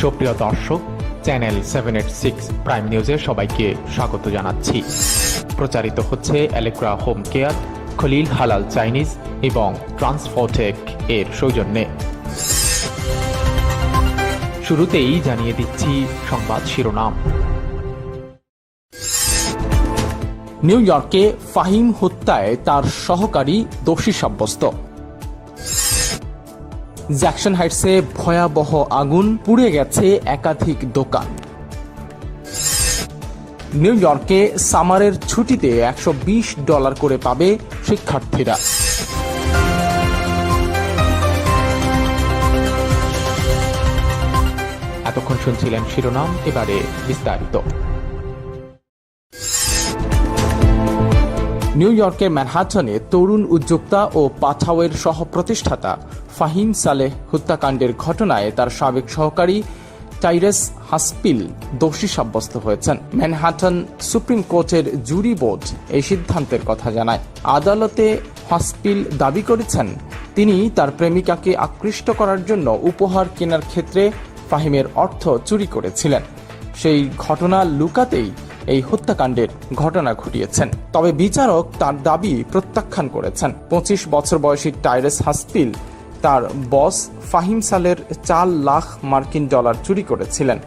সুপ্রিয় দর্শক, channel seven eight six prime নিউজে সবাইকে স্বাগত জানাচ্ছি। প্রচারিত হচ্ছে অ্যালেক্রা হোম কেয়ার খলিল হালাল চাইনিজ এবং ট্রান্সফোটেক এর সৌজন্যে। শুরুতেই জানিয়ে দিচ্ছি সংবাদ শিরোনাম। নিউ ইয়র্কে ফাহিম হত্যায় তার সহকারী দোষী সাব্যস্ত। জ্যাকসন হাইটসে ভয়াবহ আগুন পুড়ে গেছে একাধিক দোকান। নিউ ইয়র্কে সামারের ছুটিতে একশো বিশ ডলার করে পাবে শিক্ষার্থীরা। এতক্ষণ শুনছিলেন শিরোনাম, এবারে বিস্তারিত। নিউ ইয়র্কের ম্যানহাটনে তরুণ উদ্যোক্তা ও পাঠাওয়ের সহ প্রতিষ্ঠাতা ফাহিম সালেহ হত্যাকাণ্ডের ঘটনায় তার সাবেক সহকারী টাইরেস হাসপিল দোষী সাব্যস্ত হয়েছেন। ম্যানহাটন সুপ্রিম কোর্টের জুরি বোর্ড এই সিদ্ধান্তের কথা জানায়। আদালতে হাসপিল দাবি করেছেন, তিনি তার প্রেমিকাকে আকৃষ্ট করার জন্য উপহার কেনার ক্ষেত্রে ফাহিমের অর্থ চুরি করেছিলেন। সেই ঘটনা লুকাতেই এই হত্যাকাণ্ডের ঘটনা ঘটিয়েছেন। তবে বিচারক তার দাবি প্রত্যাখ্যান করেছেন। পঁচিশ বছর বয়সী টাইরেস হাসপিল তার বস ফাহিম সালের চার লাখ মার্কিন ডলার চুরি করেছিলেন।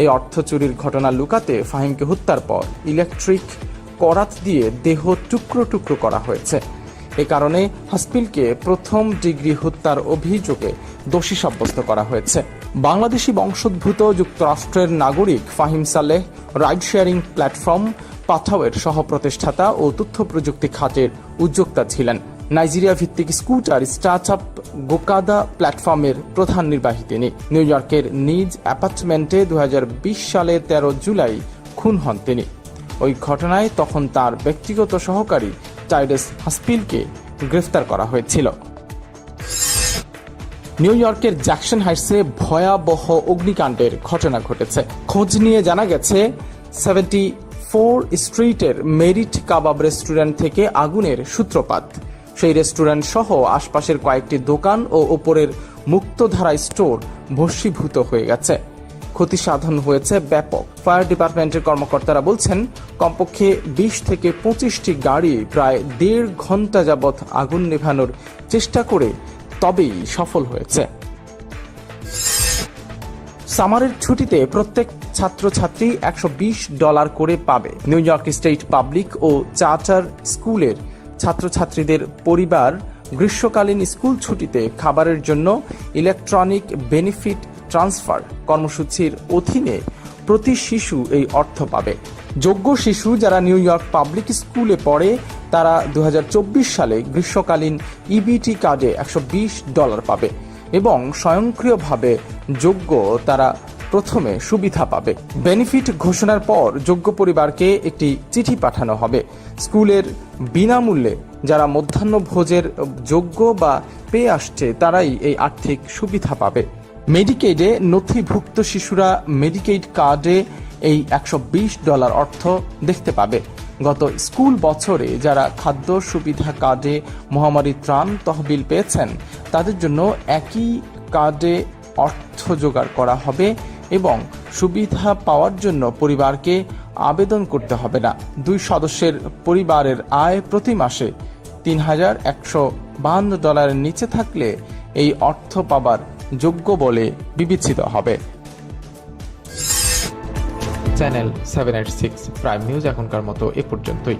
এই অর্থ চুরির ঘটনা লুকাতে ফাহিমকে হত্যার পর ইলেকট্রিক করাত দিয়ে দেহ টুকরো টুকরো করা হয়েছে। এ কারণে হাসপিলকে প্রথম ডিগ্রি হত্যার অভিযোগে দোষী সাব্যস্ত করা হয়েছে। বাংলাদেশি বংশোদ্ভূত যুক্তরাষ্ট্রের নাগরিক Fahim Saleh ride sharing platform সহ প্রতিষ্ঠাতা ও তথ্য প্রযুক্তি খাতের উদ্যোক্তা ছিলেন। নাইজেরিয়া ভিত্তিক স্কুটার স্টার্ট আপ গোকাদা প্ল্যাটফর্মের প্রধান নির্বাহী তিনি। নিউ ইয়র্কের নিজ অ্যাপার্টমেন্টে দু হাজার বিশ সালে তেরো জুলাই খুন হন তিনি। ওই ঘটনায় তখন তার ব্যক্তিগত সহকারী টাইডেস হাসপিলকে গ্রেফতার করা হয়েছিল। নিউ ইয়র্কের জ্যাকসন হাইটসে ভয়াবহ অগ্নিকাণ্ডের ঘটনা ঘটেছে। খোঁজ নিয়ে জানা গেছে, সেভেন্টি ফোর স্ট্রিটের মেরিট কাবাব রেস্টুরেন্ট থেকে আগুনের সূত্রপাত। সেই রেস্টুরেন্ট সহ আশপাশের কয়েকটি দোকান ও ওপরের মুক্তধারা স্টোর ভস্মীভূত হয়ে গেছে। ক্ষতি সাধন হয়েছে ব্যাপক। ফায়ার ডিপার্টমেন্টের কর্মকর্তারা বলছেন, কমপক্ষে বিশ থেকে পঁচিশটি গাড়ি প্রায় দেড় ঘণ্টা যাবৎ আগুন নেভানোর চেষ্টা করে তবেই সফল হয়েছে। সামারের ছুটিতে প্রত্যেক ছাত্রছাত্রী একশো বিশ ডলার করে পাবে। নিউ ইয়র্ক স্টেট পাবলিক ও চার্টার স্কুলের ছাত্রছাত্রীদের পরিবার গ্রীষ্মকালীন স্কুল ছুটিতে খাবারের জন্য ইলেকট্রনিক বেনিফিট ট্রান্সফার কর্মসূচির অধীনে প্রতি শিশু এই অর্থ পাবে। যোগ্য শিশু যারা নিউ ইয়র্ক পাবলিক স্কুলে পড়ে, তারা দু হাজার চব্বিশ সালে গ্রীষ্মকালীন ইবিটি কার্ডে একশো বিশ ডলার পাবে এবং স্বয়ংক্রিয়ভাবে যোগ্য তারা প্রথমে সুবিধা পাবে। বেনিফিট ঘোষণার পর যোগ্য পরিবারকে একটি চিঠি পাঠানো হবে। স্কুলের বিনামূল্যে যারা মধ্যাহ্ন ভোজের যোগ্য বা পেয়ে আসছে, তারাই এই আর্থিক সুবিধা পাবে। মেডিকেডে নথিভুক্ত শিশুরা মেডিকেড কার্ডে এই একশো বিশ ডলার অর্থ দেখতে পাবে। গত স্কুল বছরে যারা খাদ্য সুবিধা কার্ডে মহামারী ত্রাণ তহবিল পেয়েছেন, তাদের জন্য একই কার্ডে অর্থ জোগাড় করা হবে এবং সুবিধা পাওয়ার জন্য পরিবারকে আবেদন করতে হবে না। দুই সদস্যের পরিবারের আয় প্রতি মাসে তিন হাজার একশো ডলারের নিচে থাকলে এই অর্থ পাবার যোগ্য বলে বিবেচিত হবে। Channel seven eight six prime news এখনকার মতো এ পর্যন্তই।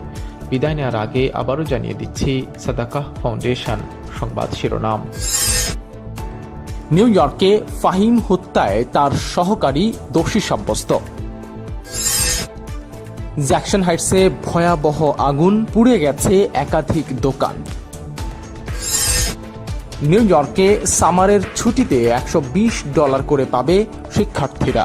বিদায় নেওয়ার আগে আবারও জানিয়ে দিচ্ছি, সাদাকাহ ফাউন্ডেশন সংবাদ শিরোনাম। নিউ ইয়র্কে ফাহিম হত্যায় তার সহকারী দোষী সাব্যস্ত। জ্যাকসন হাইটসে ভয়াবহ আগুন পুড়ে গেছে একাধিক দোকান। নিউ ইয়র্কে সামারের ছুটিতে একশো বিশ ডলার করে পাবে শিক্ষার্থীরা।